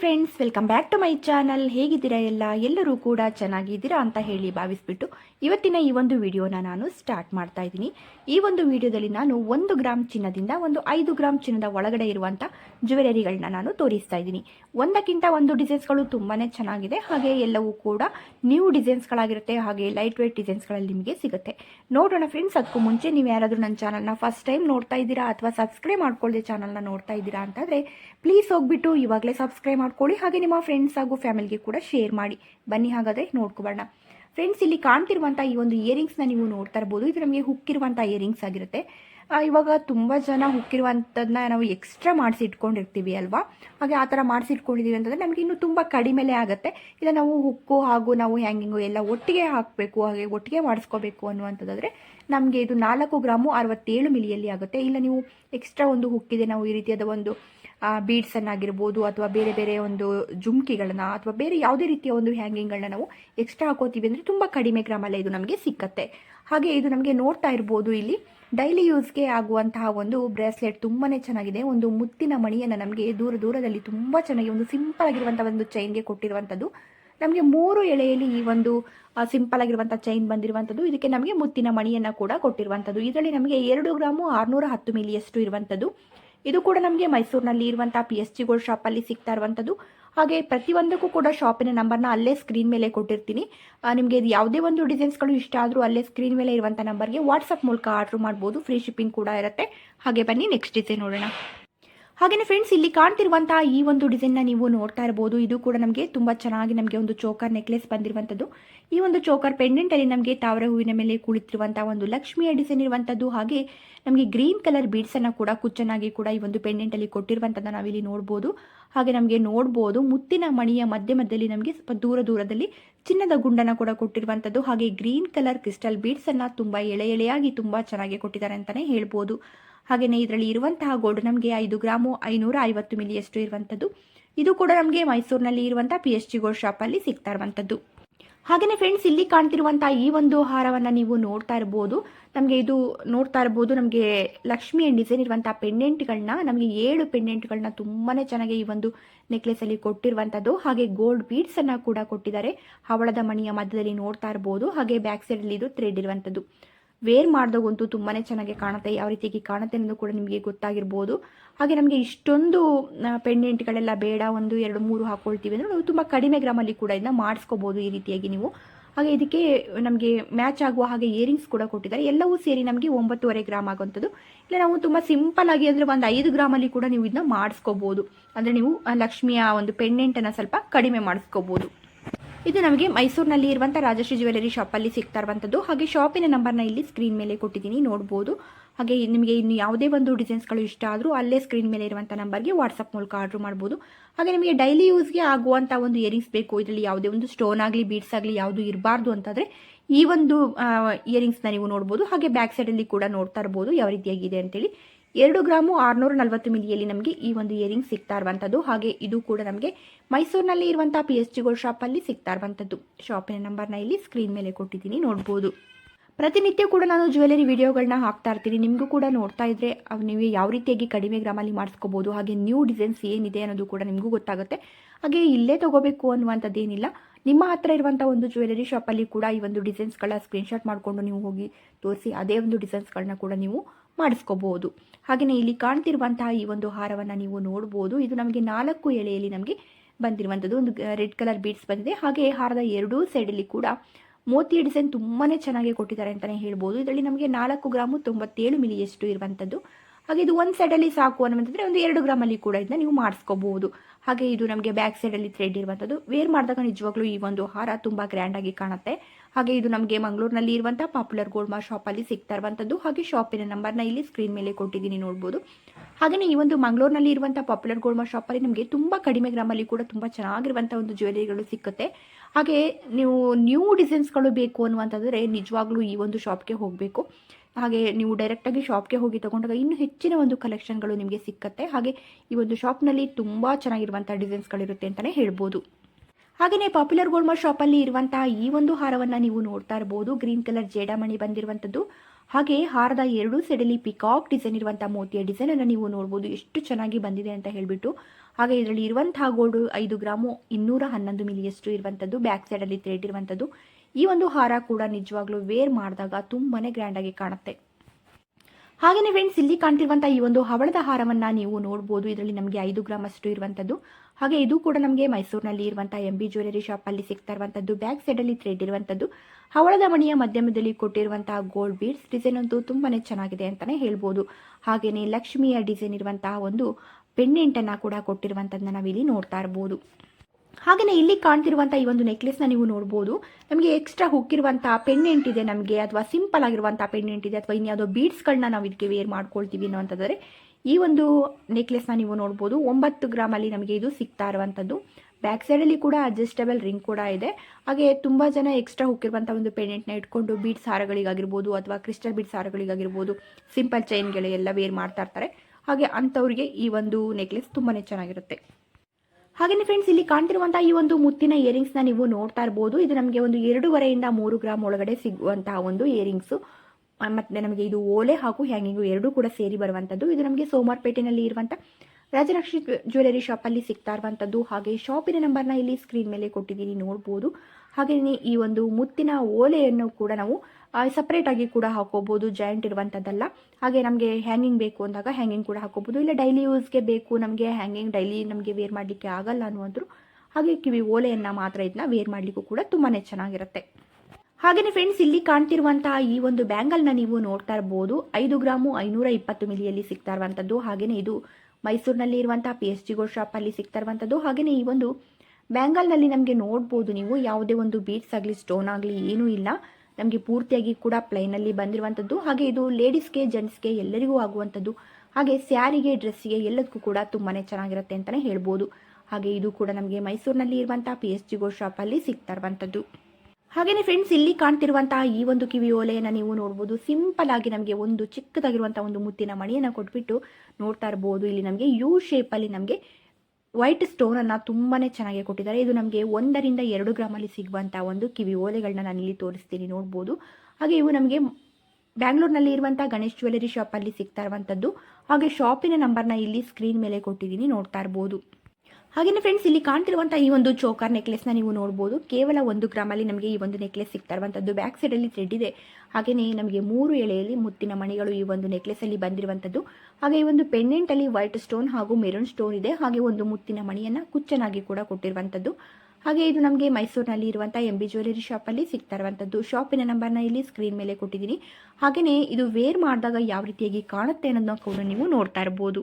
Friends welcome back to my channel ಹೇಗಿದ್ದೀರಾ ಎಲ್ಲ? ಎಲ್ಲರೂ ಕೂಡ ಚೆನ್ನಾಗಿದ್ದೀರಾ ಅಂತ ಹೇಳಿ ಭಾವಿಸ್ಬಿಟ್ಟು ಇವತ್ತಿನ ಈ ಒಂದು ವಿಡಿಯೋನ ನಾನು ಸ್ಟಾರ್ಟ್ ಮಾಡ್ತಾ ಇದ್ದೀನಿ. ಈ ಒಂದು ವಿಡಿಯೋದಲ್ಲಿ ನಾನು ಒಂದು ಗ್ರಾಮ್ ಚಿನ್ನದಿಂದ ಒಂದು ಐದು ಗ್ರಾಮ್ ಚಿನ್ನದ ಒಳಗಡೆ ಇರುವಂಥ ಜ್ಯುವೆಲರಿಗಳನ್ನ ನಾನು ತೋರಿಸ್ತಾ ಇದ್ದೀನಿ. ಒಂದಕ್ಕಿಂತ ಒಂದು ಡಿಸೈನ್ಸ್ಗಳು ತುಂಬಾ ಚೆನ್ನಾಗಿದೆ. ಹಾಗೆ ಎಲ್ಲವೂ ಕೂಡ ನ್ಯೂ ಡಿಸೈನ್ಸ್ಗಳಾಗಿರುತ್ತೆ ಹಾಗೆ ಲೈಟ್ ವೇಟ್ ಡಿಸೈನ್ಸ್ಗಳಲ್ಲಿ ನಿಮಗೆ ಸಿಗುತ್ತೆ. ನೋಡೋಣ ಫ್ರೆಂಡ್ಸ್ ಅದಕ್ಕೂ ಮುಂಚೆ ನೀವು ಯಾರಾದರೂ ನನ್ನ ಚಾನಲ್ನ ಫಸ್ಟ್ ಟೈಮ್ ನೋಡ್ತಾ ಇದ್ದೀರಾ ಅಥವಾ ಸಬ್ಸ್ಕ್ರೈಬ್ ಮಾಡ್ಕೊಳ್ಳದೆ ಚಾನಲ್ನ ನೋಡ್ತಾ ಇದ್ದೀರಾ ಅಂತಂದರೆ ಪ್ಲೀಸ್ ಹೋಗ್ಬಿಟ್ಟು ಇವಾಗಲೇ ಸಬ್ಸ್ಕ್ರೈಬ್ ಮಾಡ್ಕೊಳ್ಳಿ, ಹಾಗೆ ನಿಮ್ಮ ಫ್ರೆಂಡ್ಸ್ ಹಾಗೂ ಫ್ಯಾಮಿಲಿಗೆ ಕೂಡ ಶೇರ್ ಮಾಡಿ. ಬನ್ನಿ ಹಾಗಾದರೆ ನೋಡ್ಕೊಬೋಣ ಫ್ರೆಂಡ್ಸ್ ಇಲ್ಲಿ ಕಾಣ್ತಿರುವಂಥ ಈ ಒಂದು ಇಯರಿಂಗ್ಸ್ನ ನೀವು ನೋಡ್ತಾ ಇರ್ಬೋದು. ಇದು ನಮಗೆ ಹುಕ್ಕಿರುವಂಥ ಇಯರಿಂಗ್ಸ್ ಆಗಿರುತ್ತೆ. ಇವಾಗ ತುಂಬ ಜನ ಹುಕ್ಕಿರುವಂಥದ್ದನ್ನ ನಾವು ಎಕ್ಸ್ಟ್ರಾ ಮಾಡಿಸಿ ಇಟ್ಕೊಂಡಿರ್ತೀವಿ ಅಲ್ವಾ? ಹಾಗೆ ಆ ಥರ ಮಾಡಿಸಿ ಇಟ್ಕೊಂಡಿದ್ದೀವಿ ಅಂತಂದರೆ ನಮಗೆ ಇನ್ನೂ ತುಂಬ ಕಡಿಮೆಲೆ ಆಗುತ್ತೆ. ಇಲ್ಲ, ನಾವು ಹುಕ್ಕು, ಹಾಗೂ ನಾವು ಹ್ಯಾಂಗಿಂಗು ಎಲ್ಲ ಒಟ್ಟಿಗೆ ಹಾಕಬೇಕು, ಹಾಗೆ ಒಟ್ಟಿಗೆ ಮಾಡಿಸ್ಕೋಬೇಕು ಅನ್ನುವಂಥದ್ದಾದರೆ ನಮಗೆ ಇದು ನಾಲ್ಕು ಗ್ರಾಮು ಅರವತ್ತೇಳು ಮಿಲಿಯಲ್ಲಿ ಆಗುತ್ತೆ. ಇಲ್ಲ, ನೀವು ಎಕ್ಸ್ಟ್ರಾ ಒಂದು ಹುಕ್ಕಿದೆ, ನಾವು ಈ ರೀತಿಯಾದ ಒಂದು ಬೀಡ್ಸನ್ನಾಗಿರ್ಬೋದು ಅಥವಾ ಬೇರೆ ಬೇರೆ ಒಂದು ಜುಮ್ಕಿಗಳನ್ನ ಅಥವಾ ಬೇರೆ ಯಾವುದೇ ರೀತಿಯ ಒಂದು ಹ್ಯಾಂಗಿಂಗ್ಗಳನ್ನ ನಾವು ಎಕ್ಸ್ಟ್ರಾ ಹಾಕೋತೀವಿ ಅಂದರೆ ತುಂಬ ಕಡಿಮೆ ಕ್ರಮಲ್ಲೇ ಇದು ನಮಗೆ ಸಿಕ್ಕತ್ತೆ. ಹಾಗೆ ಇದು ನಮಗೆ ನೋಡ್ತಾ ಇರ್ಬೋದು ಇಲ್ಲಿ. ಡೈಲಿ ಯೂಸ್ಗೆ ಆಗುವಂತಹ ಒಂದು ಬ್ರೇಸ್ಲೆಟ್ ತುಂಬಾ ಚೆನ್ನಾಗಿದೆ. ಒಂದು ಮುತ್ತಿನ ಮಣಿಯನ್ನು ನಮಗೆ ದೂರ ದೂರದಲ್ಲಿ ತುಂಬ ಚೆನ್ನಾಗಿ ಒಂದು ಸಿಂಪಲ್ ಆಗಿರುವಂಥ ಒಂದು ಚೈನ್ಗೆ ಕೊಟ್ಟಿರುವಂಥದ್ದು ನಮಗೆ ಮೂರು ಎಳೆಯಲ್ಲಿ ಈ ಒಂದು ಸಿಂಪಲ್ ಆಗಿರುವಂಥ ಚೈನ್ ಬಂದಿರುವಂಥದ್ದು ಇದಕ್ಕೆ ನಮಗೆ ಮುತ್ತಿನ ಮಣಿಯನ್ನು ಕೂಡ ಕೊಟ್ಟಿರುವಂಥದ್ದು ಇದರಲ್ಲಿ ನಮಗೆ ಎರಡು ಗ್ರಾಮು ಆರುನೂರ ಹತ್ತು ಮಿಲಿಯಷ್ಟು ಇರುವಂಥದ್ದು ಇದು ಕೂಡ ನಮಗೆ ಮೈಸೂರಿನಲ್ಲಿ ಇರುವಂಥ ಪಿ ಎಸ್ ಜಿ ಗೋಲ್ಡ್ ಶಾಪಲ್ಲಿ ಸಿಗ್ತಾ ಇರುವಂಥದ್ದು. ಹಾಗೆ ಪ್ರತಿಯೊಂದಕ್ಕೂ ಕೂಡ ಶಾಪಿನ ನಂಬರ್ನ ಅಲ್ಲೇ ಸ್ಕ್ರೀನ್ ಮೇಲೆ ಕೊಟ್ಟಿರ್ತೀನಿ. ನಿಮಗೆ ಯಾವುದೇ ಒಂದು ಡಿಸೈನ್ಸ್ಗಳು ಇಷ್ಟ ಆದರೂ ಅಲ್ಲೇ ಸ್ಕ್ರೀನ್ ಮೇಲೆ ಇರುವಂಥ ನಂಬರ್ಗೆ ವಾಟ್ಸಪ್ ಮೂಲಕ ಆರ್ಡ್ರ್ ಮಾಡ್ಬೋದು. ಫ್ರೀ ಶಿಪ್ಪಿಂಗ್ ಕೂಡ ಇರುತ್ತೆ. ಹಾಗೆ ಬನ್ನಿ ನೆಕ್ಸ್ಟ್ ಡಿಸೈನ್ ನೋಡೋಣ. ಹಾಗೆಯೇ ಫ್ರೆಂಡ್ಸ್ ಇಲ್ಲಿ ಕಾಣ್ತಿರುವಂತಹ ಈ ಒಂದು ಡಿಸೈನ್ನ ನೀವು ನೋಡ್ತಾ ಇರಬಹುದು ಇದು ಕೂಡ ನಮಗೆ ತುಂಬಾ ಚೆನ್ನಾಗಿ ನಮಗೆ ಒಂದು ಚೋಕರ್ ನೆಕ್ಲೆಸ್ ಬಂದಿರುವಂಥದ್ದು ಈ ಒಂದು ಚೋಕರ್ ಪೆಂಡೆಂಟಲ್ಲಿ ನಮಗೆ ತಾವರೆ ಹೂವಿನ ಮೇಲೆ ಕುಳಿತಿರುವಂತಹ ಒಂದು ಲಕ್ಷ್ಮಿಯ ಡಿಸೈನ್ ಇರುವಂತದ್ದು. ಹಾಗೆ ನಮಗೆ ಗ್ರೀನ್ ಕಲರ್ ಬೀಡ್ಸ್ ಅನ್ನ ಕೂಡ ಕುಚ್ಚನಾಗಿ ಕೂಡ ಈ ಒಂದು ಪೆಂಡೆಂಟ್ ಪೆಂಡೆಂಟಲ್ಲಿ ಕೊಟ್ಟಿರುವಂಥದ್ದು ನಾವಿಲ್ಲಿ ನೋಡಬಹುದು ಹಾಗೆ ನಮಗೆ ನೋಡಬಹುದು ಮುತ್ತಿನ ಮಣಿಯ ಮಧ್ಯ ಮಧ್ಯದಲ್ಲಿ ನಮಗೆ ಸ್ವಲ್ಪ ದೂರ ದೂರದಲ್ಲಿ ಚಿನ್ನದ ಗುಂಡನ ಕೂಡ ಕೊಟ್ಟಿರುವಂತದ್ದು. ಹಾಗೆ ಗ್ರೀನ್ ಕಲರ್ ಕ್ರಿಸ್ಟಲ್ ಬೀಟ್ಸ್ ಅನ್ನ ತುಂಬಾ ಎಳೆ ಎಳೆಯಾಗಿ ತುಂಬಾ ಚೆನ್ನಾಗಿ ಕೊಟ್ಟಿದ್ದಾರೆ ಅಂತಾನೆ ಹೇಳ್ಬೋದು. ಹಾಗೆಯೇ ಇದರಲ್ಲಿ ಇರುವಂತಹ ಗೋಲ್ಡ್ ನಮಗೆ ಐದು ಗ್ರಾಮು ಐನೂರ ಐವತ್ತು ಮಿಲಿಯಷ್ಟು ಇರುವಂಥದ್ದು. ಇದು ಕೂಡ ನಮಗೆ ಮೈಸೂರಿನಲ್ಲಿ ಇರುವಂಥ ಪಿ ಎಚ್ ಜಿ ಗೋಲ್ಡ್ ಶಾಪಲ್ಲಿ ಸಿಗ್ತಾ ಇರುವಂಥದ್ದು. ಹಾಗೆಯೇ ಫ್ರೆಂಡ್ಸ್ ಇಲ್ಲಿ ಕಾಣ್ತಿರುವಂತಹ ಈ ಒಂದು ಹಾರವನ್ನು ನೀವು ನೋಡ್ತಾ ಇರ್ಬೋದು. ನಮಗೆ ಇದು ನೋಡ್ತಾ ಇರ್ಬೋದು, ನಮಗೆ ಲಕ್ಷ್ಮಿ ಅಂಡ್ ಡಿಸೈನ್ ಇರುವಂತಹ ಪೆಂಡೆಂಟ್ಗಳನ್ನ ನಮಗೆ ಏಳು ಪೆಂಡೆಂಟ್ಗಳನ್ನ ತುಂಬಾನೇ ಚೆನ್ನಾಗಿ ಈ ಒಂದು ನೆಕ್ಲೆಸಲ್ಲಿ ಕೊಟ್ಟಿರುವಂಥದ್ದು. ಹಾಗೆ ಗೋಲ್ಡ್ ಬೀಡ್ಸನ್ನು ಕೂಡ ಕೊಟ್ಟಿದ್ದಾರೆ. ಹವಳದ ಮಣಿಯ ಮಧ್ಯದಲ್ಲಿ ನೋಡ್ತಾ ಇರ್ಬೋದು. ಹಾಗೆ ಬ್ಯಾಕ್ ಸೈಡಲ್ಲಿ ಇದು ಥ್ರೆಡ್ ಇರುವಂಥದ್ದು. ವೇರ್ ಮಾಡಿದಾಗಂತೂ ತುಂಬಾ ಚೆನ್ನಾಗಿ ಕಾಣುತ್ತೆ. ಯಾವ ರೀತಿಯಾಗಿ ಕಾಣುತ್ತೆ ಅನ್ನೋದು ಕೂಡ ನಿಮಗೆ ಗೊತ್ತಾಗಿರ್ಬೋದು. ಹಾಗೆ ನಮಗೆ ಇಷ್ಟೊಂದು ಪೆಂಡೆಂಟ್ಗಳೆಲ್ಲ ಬೇಡ, ಒಂದು ಎರಡು ಮೂರು ಹಾಕ್ಕೊಳ್ತೀವಿ ಅಂದರೆ ನಾವು ತುಂಬ ಕಡಿಮೆ ಗ್ರಾಮಲ್ಲಿ ಕೂಡ ಇದನ್ನ ಮಾಡಿಸ್ಕೋಬೋದು ಈ ರೀತಿಯಾಗಿ ನೀವು. ಹಾಗೆ ಇದಕ್ಕೆ ನಮಗೆ ಮ್ಯಾಚ್ ಆಗುವ ಹಾಗೆ ಇಯರಿಂಗ್ಸ್ ಕೂಡ ಕೊಟ್ಟಿದ್ದಾರೆ. ಎಲ್ಲವೂ ಸೇರಿ ನಮಗೆ ಒಂಬತ್ತುವರೆ ಗ್ರಾಮ್ ಆಗುವಂಥದ್ದು. ಇಲ್ಲ, ನಾವು ತುಂಬ ಸಿಂಪಲ್ ಆಗಿ ಅಂದರೆ ಒಂದು ಐದು ಗ್ರಾಮಲ್ಲಿ ಕೂಡ ನೀವು ಇದನ್ನ ಮಾಡಿಸ್ಕೋಬೋದು. ಅಂದರೆ ನೀವು ಲಕ್ಷ್ಮಿಯ ಒಂದು ಪೆಂಡೆಂಟನ್ನು ಸ್ವಲ್ಪ ಕಡಿಮೆ ಮಾಡಿಸ್ಕೋಬೋದು. ಇದು ನಮಗೆ ಮೈಸೂರಿನಲ್ಲಿ ಇರುವಂಥ ರಾಜಶ್ರೀ ಜ್ಯುವೆಲರಿ ಶಾಪಲ್ಲಿ ಸಿಗ್ತಾ ಇರುವಂಥದ್ದು ಹಾಗೆ ಶಾಪಿನ ನಂಬರ್ನ ಇಲ್ಲಿ ಸ್ಕ್ರೀನ್ ಮೇಲೆ ಕೊಟ್ಟಿದ್ದೀನಿ, ನೋಡ್ಬೋದು. ಹಾಗೆ ನಿಮಗೆ ಇನ್ನು ಯಾವುದೇ ಒಂದು ಡಿಸೈನ್ಸ್ಗಳು ಇಷ್ಟ ಆದರೂ ಅಲ್ಲೇ ಸ್ಕ್ರೀನ್ ಮೇಲೆ ಇರುವಂಥ ನಂಬರ್ಗೆ ವಾಟ್ಸಪ್ ಮೂಲಕ ಆರ್ಡ್ರ್ ಮಾಡ್ಬೋದು. ಹಾಗೆ ನಿಮಗೆ ಡೈಲಿ ಯೂಸ್ಗೆ ಆಗುವಂಥ ಒಂದು ಇಯರಿಂಗ್ಸ್ ಬೇಕು. ಇದರಲ್ಲಿ ಯಾವುದೇ ಒಂದು ಸ್ಟೋನ್ ಆಗಲಿ ಬೀಡ್ಸ್ ಆಗಲಿ ಯಾವುದು ಇರಬಾರ್ದು ಅಂತಂದರೆ ಈ ಒಂದು ಇಯರಿಂಗ್ಸ್ನ ನೀವು ನೋಡ್ಬೋದು. ಹಾಗೆ ಬ್ಯಾಕ್ ಸೈಡಲ್ಲಿ ಕೂಡ ನೋಡ್ತಾ ಇರ್ಬೋದು, ಯಾವ ರೀತಿಯಾಗಿದೆ ಅಂತೇಳಿ. ಎರಡು ಗ್ರಾಮು ಆರುನೂರ ನಲವತ್ತು ಮಿಲಿಯಲ್ಲಿ ನಮಗೆ ಈ ಒಂದು ಇಯರಿಂಗ್ ಸಿಗ್ತಾ ಇರುವಂಥದ್ದು ಹಾಗೆ ಇದು ಕೂಡ ನಮಗೆ ಮೈಸೂರಿನಲ್ಲಿ ಇರುವಂಥ ಪಿ ಎಚ್ ಜಿ ಗೋಲ್ಡ್ ಶಾಪಲ್ಲಿ ಸಿಗ್ತಾ ಇರುವಂಥದ್ದು ಶಾಪಿನ ನಂಬರ್ನ ಇಲ್ಲಿ ಸ್ಕ್ರೀನ್ ಮೇಲೆ ಕೊಟ್ಟಿದ್ದೀನಿ, ನೋಡ್ಬೋದು. ಪ್ರತಿನಿತ್ಯ ಕೂಡ ನಾನು ಜ್ಯುವೆಲರಿ ವಿಡಿಯೋಗಳನ್ನ ಹಾಕ್ತಾ ಇರ್ತೀನಿ. ನಿಮಗೂ ಕೂಡ ನೋಡ್ತಾ ಇದ್ರೆ ಅವು ನೀವು ಯಾವ ರೀತಿಯಾಗಿ ಕಡಿಮೆ ಗ್ರಾಮಲ್ಲಿ ಮಾಡಿಸ್ಕೋಬೋದು, ಹಾಗೆ ನ್ಯೂ ಡಿಸೈನ್ಸ್ ಏನಿದೆ ಅನ್ನೋದು ಕೂಡ ನಿಮಗೂ ಗೊತ್ತಾಗುತ್ತೆ. ಹಾಗೆ ಇಲ್ಲೇ ತಗೋಬೇಕು ಅನ್ನುವಂಥದ್ದೇನಿಲ್ಲ. ನಿಮ್ಮ ಹತ್ರ ಇರುವಂಥ ಒಂದು ಜ್ಯುವೆಲರಿ ಶಾಪಲ್ಲಿ ಕೂಡ ಈ ಒಂದು ಡಿಸೈನ್ಸ್ಗಳ ಸ್ಕ್ರೀನ್ಶಾಟ್ ಮಾಡಿಕೊಂಡು ನೀವು ಹೋಗಿ ತೋರಿಸಿ, ಅದೇ ಒಂದು ಡಿಸೈನ್ಸ್ಗಳನ್ನ ಕೂಡ ನೀವು ಮಾಡಿಸ್ಕೋಬಹುದು. ಹಾಗೆಯೇ ಇಲ್ಲಿ ಕಾಣ್ತಿರುವಂತಹ ಈ ಒಂದು ಹಾರವನ್ನು ನೀವು ನೋಡಬಹುದು ಇದು ನಮಗೆ ನಾಲ್ಕು ಎಳೆಯಲ್ಲಿ ನಮಗೆ ಬಂದಿರುವಂಥದ್ದು. ಒಂದು ರೆಡ್ ಕಲರ್ ಬೀಡ್ಸ್ ಬಂದಿದೆ. ಹಾಗೆ ಹಾರದ ಎರಡೂ ಸೈಡಲ್ಲಿ ಕೂಡ ಮೋತಿ ಡಿಸೈನ್ ತುಂಬಾ ಚೆನ್ನಾಗಿ ಕೊಟ್ಟಿದ್ದಾರೆ ಅಂತಲೇ ಹೇಳ್ಬೋದು. ಇದರಲ್ಲಿ ನಮಗೆ ನಾಲ್ಕು ಗ್ರಾಮು ತೊಂಬತ್ತೇಳು ಮಿಲಿಯಷ್ಟು ಇರುವಂಥದ್ದು. ಹಾಗೆ ಇದು ಒಂದು ಸೈಡಲ್ಲಿ ಸಾಕು ಅನ್ನುವಂಥದ್ರೆ ಒಂದು ಎರಡು ಗ್ರಾಮಲ್ಲಿ ಕೂಡ ಇದನ್ನ ನೀವು ಮಾಡಿಸ್ಕೋಬಹುದು. ಹಾಗೆ ಇದು ನಮಗೆ ಬ್ಯಾಕ್ ಸೈಡ್ ಅಲ್ಲಿ ಥ್ರೆಡ್ ಇರುವಂಥದ್ದು ವೇರ್ ಮಾಡಿದಾಗ ನಿಜವಾಗ್ಲೂ ಈ ಒಂದು ಹಾರ ಗ್ರ್ಯಾಂಡ್ ಆಗಿ ಕಾಣುತ್ತೆ. ಹಾಗೆ ಇದು ನಮಗೆ ಮಂಗಳೂರಿನಲ್ಲಿ ಇರುವಂತಹ ಪಾಪ್ಯುಲರ್ ಗೋಲ್ಡ್ ಮಾರ್ ಶಾಪಲ್ಲಿ ಸಿಗ್ತಾ ಇರುವಂಥದ್ದು ಹಾಗೆ ಶಾಪಿನ ನಂಬರ್ನ ಇಲ್ಲಿ ಸ್ಕ್ರೀನ್ ಮೇಲೆ ಕೊಟ್ಟಿದ್ದೀನಿ ನೋಡಬಹುದು ಹಾಗೆಯೇ ಈ ಒಂದು ಮಂಗಳೂರಿನಲ್ಲಿ ಇರುವಂಥ ಪಾಪ್ಯುಲರ್ ಗೋಲ್ಡ್ ಮಾರ್ ಅಲ್ಲಿ ನಮಗೆ ತುಂಬಾ ಕಡಿಮೆ ಗ್ರಾಮಲ್ಲಿ ಕೂಡ ತುಂಬಾ ಚೆನ್ನಾಗಿರುವಂತಹ ಒಂದು ಜ್ಯುವೆಲರಿಗಳು ಸಿಕ್ಕುತ್ತೆ. ಹಾಗೆ ನೀವು ನ್ಯೂ ಡಿಸೈನ್ಸ್ಗಳು ಬೇಕು ಅನ್ನುವಂಥದ್ರೆ ನಿಜವಾಗ್ಲೂ ಈ ಒಂದು ಶಾಪ್ಗೆ ಹೋಗಬೇಕು. ಹಾಗೆ ನೀವು ಡೈರೆಕ್ಟಾಗಿ ಶಾಪ್ಗೆ ಹೋಗಿ ತಗೊಂಡಾಗ ಇನ್ನೂ ಹೆಚ್ಚಿನ ಒಂದು ಕಲೆಕ್ಷನ್ಗಳು ನಿಮಗೆ ಸಿಕ್ಕತ್ತೆ. ಹಾಗೆ ಈ ಒಂದು ಶಾಪ್ನಲ್ಲಿ ತುಂಬ ಚೆನ್ನಾಗಿರುವಂಥ ಡಿಸೈನ್ಸ್ಗಳಿರುತ್ತೆ ಅಂತಲೇ ಹೇಳ್ಬೋದು. ಹಾಗೆಯೇ ಪಾಪ್ಯುಲರ್ ಗೋಲ್ಡ್ ಶಾಪಲ್ಲಿ ಇರುವಂತಹ ಈ ಒಂದು ಹಾರವನ್ನು ನೀವು ನೋಡ್ತಾ ಇರಬಹುದು ಗ್ರೀನ್ ಕಲರ್ ಜೇಡಮಣಿ ಬಂದಿರುವಂಥದ್ದು ಹಾಗೆ ಹಾರದ ಎರಡೂ ಸೈಡಲ್ಲಿ ಪಿಕಾಕ್ ಡಿಸೈನ್ ಇರುವಂಥ ಮೋತಿಯ ಡಿಸೈನನ್ನು ನೀವು ನೋಡ್ಬೋದು. ಎಷ್ಟು ಚೆನ್ನಾಗಿ ಬಂದಿದೆ ಅಂತ ಹೇಳಿಬಿಟ್ಟು. ಹಾಗೆ ಇದರಲ್ಲಿ ಇರುವಂತಹ ಗೋಲ್ಡು ಐದು ಗ್ರಾಮು ಇನ್ನೂರ ಹನ್ನೊಂದು ಮಿಲಿಯಷ್ಟು ಇರುವಂಥದ್ದು ಬ್ಯಾಕ್ ಸೈಡಲ್ಲಿ ಥ್ರೆಡ್ ಇರುವಂಥದ್ದು ಈ ಒಂದು ಹಾರ ಕೂಡ ನಿಜವಾಗ್ಲೂ ವೇರ್ ಮಾಡಿದಾಗ ತುಂಬಾ ಗ್ರ್ಯಾಂಡಾಗಿ ಕಾಣುತ್ತೆ. ಹಾಗೆಯೇ ಫ್ರೆಂಡ್ಸ್ ಇಲ್ಲಿ ಕಾಣ್ತಿರುವಂತಹ ಈ ಒಂದು ಹವಳದ ಹಾರವನ್ನು ನೀವು ನೋಡಬಹುದು ಇದರಲ್ಲಿ ನಮಗೆ ಐದು ಗ್ರಾಮ್ ಅಷ್ಟು ಇರುವಂಥದ್ದು ಹಾಗೆ ಇದು ಕೂಡ ನಮಗೆ ಮೈಸೂರಿನಲ್ಲಿ ಇರುವಂತಹ ಎಂ ಬಿ ಜ್ಯುವೆಲರಿ ಶಾಪಲ್ಲಿ ಸಿಗ್ತಾ ಇರುವಂಥದ್ದು ಬ್ಯಾಕ್ ಸೈಡಲ್ಲಿ ಥ್ರೆಡ್ ಇರುವಂತದ್ದು. ಹವಳದ ಮಣಿಯ ಮಧ್ಯಮದಲ್ಲಿ ಕೊಟ್ಟಿರುವಂತಹ ಗೋಲ್ಡ್ ಬೀಡ್ಸ್ ಡಿಸೈನ್ ಅಂತೂ ತುಂಬಾನೇ ಚೆನ್ನಾಗಿದೆ ಅಂತಾನೆ ಹೇಳ್ಬೋದು. ಹಾಗೆಯೇ ಲಕ್ಷ್ಮಿಯ ಡಿಸೈನ್ ಇರುವಂತಹ ಒಂದು ಪೆಂಡೆಂಟನ್ನು ಕೂಡ ಕೊಟ್ಟಿರುವಂಥದ್ದನ್ನ ನಾವಿಲ್ಲಿ ನೋಡ್ತಾ ಇರ್ಬೋದು. ಹಾಗೆಯೇ ಇಲ್ಲಿ ಕಾಣ್ತಿರುವಂಥ ಈ ಒಂದು ನೆಕ್ಲೆಸ್ನ ನೀವು ನೋಡ್ಬೋದು. ನಮಗೆ ಎಕ್ಸ್ಟ್ರಾ ಹುಕ್ಕಿರುವಂಥ ಪೆಂಡೆಂಟ್ ಇದೆ ನಮಗೆ, ಅಥವಾ ಸಿಂಪಲ್ ಆಗಿರುವಂಥ ಪೆಂಡೆಂಟ್ ಇದೆ, ಅಥವಾ ಇನ್ಯಾವುದೋ ಬೀಡ್ಸ್ಗಳನ್ನ ನಾವು ಇದಕ್ಕೆ ವೇರ್ ಮಾಡ್ಕೊಳ್ತೀವಿ ಅನ್ನೋಂಥದ್ದರೆ ಈ ಒಂದು ನೆಕ್ಲೆಸ್ನ ನೀವು ನೋಡ್ಬೋದು. ಒಂಬತ್ತು ಗ್ರಾಮಲ್ಲಿ ನಮಗೆ ಇದು ಸಿಗ್ತಾ ಇರುವಂಥದ್ದು. ಬ್ಯಾಕ್ ಸೈಡಲ್ಲಿ ಕೂಡ ಅಡ್ಜಸ್ಟಬಲ್ ರಿಂಗ್ ಕೂಡ ಇದೆ. ಹಾಗೆ ತುಂಬ ಜನ ಎಕ್ಸ್ಟ್ರಾ ಹುಕ್ಕಿರುವಂಥ ಒಂದು ಪೆಂಡೆಂಟ್ನ ಇಟ್ಕೊಂಡು ಬೀಡ್ಸ್ ಹಾರಗಳಿಗಾಗಿರ್ಬೋದು, ಅಥವಾ ಕ್ರಿಸ್ಟಲ್ ಬೀಡ್ಸ್ ಹಾರಗಳಿಗಾಗಿರ್ಬೋದು ಸಿಂಪಲ್ ಚೈನ್ಗಳೆಲ್ಲ ವೇರ್ ಮಾಡ್ತಾ ಇರ್ತಾರೆ. ಹಾಗೆ ಅಂಥವ್ರಿಗೆ ಈ ಒಂದು ನೆಕ್ಲೆಸ್ ತುಂಬಾ ಚೆನ್ನಾಗಿರುತ್ತೆ. ಹಾಗೆಯೇ ಫ್ರೆಂಡ್ಸ್ ಇಲ್ಲಿ ಕಾಣ್ತಿರುವಂತಹ ಈ ಒಂದು ಮುತ್ತಿನ ಇಯರಿಂಗ್ಸ್ನ ನೀವು ನೋಡ್ತಾ ಇರಬಹುದು ಇದು ನಮಗೆ ಒಂದು ಎರಡೂವರೆಯಿಂದ ಮೂರು ಗ್ರಾಮ್ ಒಳಗಡೆ ಸಿಗುವಂತಹ ಒಂದು ಇಯರಿಂಗ್ಸ್ ಮತ್ತೆ ನಮಗೆ ಇದು ಓಲೆ ಹಾಗೂ ಹ್ಯಾಂಗಿಂಗು ಎರಡೂ ಕೂಡ ಸೇರಿ ಬರುವಂತದ್ದು. ಇದು ನಮಗೆ ಸೋಮಾರ್ಪೇಟೆನಲ್ಲಿ ಇರುವಂಥ ರಾಜಲಕ್ಷ್ಮಿ ಜ್ಯುವೆಲರಿ ಅಲ್ಲಿ ಸಿಗ್ತಾ ಇರುವಂತದ್ದು. ಹಾಗೆ ಶಾಪಿನ ನಂಬರ್ನ ಇಲ್ಲಿ ಸ್ಕ್ರೀನ್ ಮೇಲೆ ಕೊಟ್ಟಿದ್ದೀನಿ ನೋಡಬಹುದು ಹಾಗೆಯೇ ಈ ಒಂದು ಮುತ್ತಿನ ಓಲೆಯನ್ನು ಕೂಡ ನಾವು ಸಪ್ರೇಟ್ ಆಗಿ ಕೂಡ ಹಾಕೋಬಹುದು ಜಾಯಿಂಟ್ ಇರುವಂಥದ್ದಲ್ಲ ಹಾಗೆ ನಮಗೆ ಹ್ಯಾಂಗಿಂಗ್ ಬೇಕು ಅಂದಾಗ ಹ್ಯಾಂಗಿಂಗ್ ಕೂಡ ಹಾಕೋಬಹುದು ಇಲ್ಲ ಡೈಲಿ ಯೂಸ್ಗೆ ಬೇಕು, ನಮಗೆ ಹ್ಯಾಂಗಿಂಗ್ ಡೈಲಿ ನಮಗೆ ವೇರ್ ಮಾಡಲಿಕ್ಕೆ ಆಗಲ್ಲ ಅನ್ನುವಂದ್ರು, ಹಾಗೆ ಕಿವಿ ಓಲೆಯನ್ನು ಮಾತ್ರ ಇದನ್ನ ವೇರ್ ಮಾಡಲಿಕ್ಕೂ ಕೂಡ ತುಂಬಾ ಚೆನ್ನಾಗಿರುತ್ತೆ. ಹಾಗೆಯೇ ಫ್ರೆಂಡ್ಸ್ ಇಲ್ಲಿ ಕಾಣ್ತಿರುವಂತಹ ಈ ಒಂದು ಬ್ಯಾಂಗಲ್ನ ನೀವು ನೋಡ್ತಾ ಇರ್ಬೋದು. ಐದು ಗ್ರಾಮು ಐನೂರ ಇಪ್ಪತ್ತು ಮಿಲಿಯಲ್ಲಿ ಸಿಗ್ತಾ ಇರುವಂಥದ್ದು ಹಾಗೆಯೇ ಇದು ಮೈಸೂರಿನಲ್ಲಿ ಇರುವಂತಹ ಪಿ ಎಸ್ ಜಿ ಗೋಲ್ಡ್ ಶಾಪಲ್ಲಿ ಸಿಗ್ತಾ ಇರುವಂಥದ್ದು ಹಾಗೆಯೇ ಈ ಒಂದು ಬ್ಯಾಂಗಲ್ನಲ್ಲಿ ನಮಗೆ ನೋಡ್ಬೋದು ನೀವು. ಯಾವುದೇ ಒಂದು ಬೀಟ್ಸ್ ಆಗಲಿ ಸ್ಟೋನ್ ಆಗಲಿ ಏನೂ ಇಲ್ಲ. ನಮಗೆ ಪೂರ್ತಿಯಾಗಿ ಕೂಡ ಪ್ಲೈನಲ್ಲಿ ಬಂದಿರುವಂಥದ್ದು ಹಾಗೆ ಇದು ಲೇಡೀಸ್ಗೆ ಜೆಂಟ್ಸ್ಗೆ ಎಲ್ಲರಿಗೂ ಆಗುವಂಥದ್ದು ಹಾಗೆ ಸ್ಯಾರಿಗೆ ಡ್ರೆಸ್ಸಿಗೆ ಎಲ್ಲದಕ್ಕೂ ಕೂಡ ತುಂಬಾ ಚೆನ್ನಾಗಿರುತ್ತೆ ಅಂತಲೇ ಹೇಳ್ಬೋದು. ಹಾಗೆ ಇದು ಕೂಡ ನಮಗೆ ಮೈಸೂರಿನಲ್ಲಿ ಇರುವಂಥ ಪಿ ಎಸ್ ಜಿ ಗೋಲ್ಡ್ ಶಾಪಲ್ಲಿ ಸಿಗ್ತಾ ಇರುವಂಥದ್ದು ಹಾಗೆಯೇ ಫ್ರೆಂಡ್ಸ್ ಇಲ್ಲಿ ಕಾಣ್ತಿರುವಂತಹ ಈ ಒಂದು ಕಿವಿ ಓಲೆಯನ್ನು ನೀವು ನೋಡಬಹುದು ಸಿಂಪಲ್ ಆಗಿ ನಮಗೆ ಒಂದು ಚಿಕ್ಕದಾಗಿರುವಂತಹ ಒಂದು ಮುತ್ತಿನ ಮಣಿಯನ್ನು ಕೊಟ್ಬಿಟ್ಟು ನೋಡ್ತಾ ಇರ್ಬೋದು. ಇಲ್ಲಿ ನಮಗೆ ಯು ಶೇಪಲ್ಲಿ ನಮಗೆ ವೈಟ್ ಸ್ಟೋನ್ ಅನ್ನ ತುಂಬಾನೇ ಚೆನ್ನಾಗಿ ಕೊಟ್ಟಿದ್ದಾರೆ. ಇದು ನಮಗೆ ಒಂದರಿಂದ ಎರಡು ಗ್ರಾಮಲ್ಲಿ ಸಿಗುವಂಥ ಒಂದು ಕಿವಿ ಓಲೆಗಳನ್ನ ನಾನು ಇಲ್ಲಿ ತೋರಿಸ್ತೀನಿ, ನೋಡ್ಬೋದು. ಹಾಗೆ ಇವು ನಮಗೆ ಬ್ಯಾಂಗ್ಳೂರ್ನಲ್ಲಿ ಇರುವಂಥ ಗಣೇಶ್ ಜ್ಯುವೆಲರಿ ಶಾಪಲ್ಲಿ ಸಿಗ್ತಾ ಇರುವಂಥದ್ದು ಹಾಗೆ ಶಾಪಿನ ನಂಬರ್ನ ಇಲ್ಲಿ ಸ್ಕ್ರೀನ್ ಮೇಲೆ ಕೊಟ್ಟಿದ್ದೀನಿ, ನೋಡ್ತಾ ಇರ್ಬೋದು. ಹಾಗೆಯೇ ಫ್ರೆಂಡ್ಸ್ ಇಲ್ಲಿ ಕಾಣ್ತಿರುವಂತಹ ಈ ಒಂದು ಚೋಕರ್ ನೆಕ್ಲೆಸ್ನ ನೀವು ನೋಡಬಹುದು ಕೇವಲ ಒಂದು ಗ್ರಾಮಲ್ಲಿ ನಮಗೆ ಈ ಒಂದು ನೆಕ್ಲೆಸ್ ಸಿಗ್ತಾ ಇರುವಂಥದ್ದು ಬ್ಯಾಕ್ ಅಲ್ಲಿ ಥ್ರೆಡ್ ಇದೆ. ಹಾಗೆಯೇ ನಮಗೆ ಮೂರು ಎಳೆಯಲ್ಲಿ ಮುತ್ತಿನ ಮಣಿಗಳು ಈ ಒಂದು ನೆಕ್ಲೆಸ್ ಅಲ್ಲಿ ಬಂದಿರುವಂತದ್ದು. ಹಾಗೆ ಈ ಒಂದು ಪೆಂಡೆಂಟಲ್ಲಿ ವೈಟ್ ಸ್ಟೋನ್ ಹಾಗೂ ಮೆರೂನ್ ಸ್ಟೋನ್ ಇದೆ. ಹಾಗೆ ಒಂದು ಮುತ್ತಿನ ಮಣಿಯನ್ನು ಕುಚ್ಚನಾಗಿ ಕೂಡ ಕೊಟ್ಟಿರುವಂತದ್ದು. ಹಾಗೆ ಇದು ನಮಗೆ ಮೈಸೂರಿನಲ್ಲಿ ಇರುವಂತಹ ಎಂ ಬಿ ಜ್ಯುವೆಲರಿ ಅಲ್ಲಿ ಸಿಗ್ತಾ ಇರುವಂಥದ್ದು ಶಾಪಿನ ನಂಬರ್ನ ಇಲ್ಲಿ ಸ್ಕ್ರೀನ್ ಮೇಲೆ ಕೊಟ್ಟಿದ್ದೀನಿ. ಹಾಗೆಯೇ ಇದು ವೇರ್ ಮಾಡಿದಾಗ ಯಾವ ರೀತಿಯಾಗಿ ಕಾಣುತ್ತೆ ಅನ್ನೋದನ್ನ ಕೂಡ ನೀವು ನೋಡ್ತಾ ಇರ್ಬೋದು.